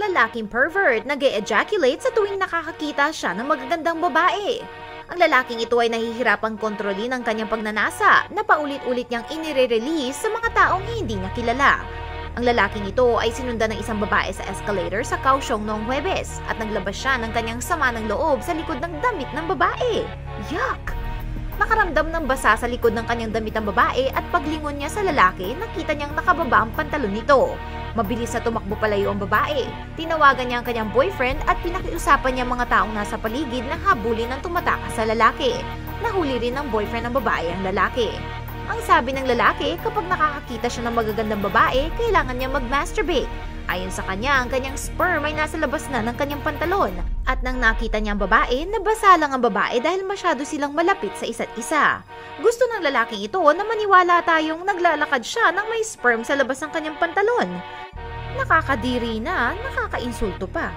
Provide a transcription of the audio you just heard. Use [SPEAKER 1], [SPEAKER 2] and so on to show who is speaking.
[SPEAKER 1] Lalaking pervert nag ejaculate sa tuwing nakakakita siya ng magagandang babae. Ang lalaking ito ay nahihirapang kontrolin ang kanyang pagnanasa na paulit-ulit niyang inire-release sa mga taong hindi niya kilala. Ang lalaking ito ay sinundan ng isang babae sa escalator sa Kaohsiung noong Huwebes at naglabas siya ng kanyang sama ng loob sa likod ng damit ng babae. Yuck! Nakaramdam ng basa sa likod ng kanyang damit ang babae at paglingon niya sa lalaki, nakita niyang nakababa ang pantalon nito. Mabilis na tumakbo palayo ang babae. Tinawagan niya ang kanyang boyfriend at pinakiusapan niya mga taong nasa paligid na habulin ng tumatakas sa lalaki. Nahuli rin ng boyfriend ng babae ang lalaki. Ang sabi ng lalaki, kapag nakakakita siya ng magagandang babae, kailangan niya mag-masturbate. Ayon sa kanya, ang kanyang sperm ay nasa labas na ng kanyang pantalon. At nang nakita niya ang babae, nabasa lang ang babae dahil masyado silang malapit sa isa't isa. Gusto ng lalaking ito na maniwala tayong naglalakad siya nang may sperm sa labas ng kanyang pantalon. Nakakadiri na, nakakainsulto pa.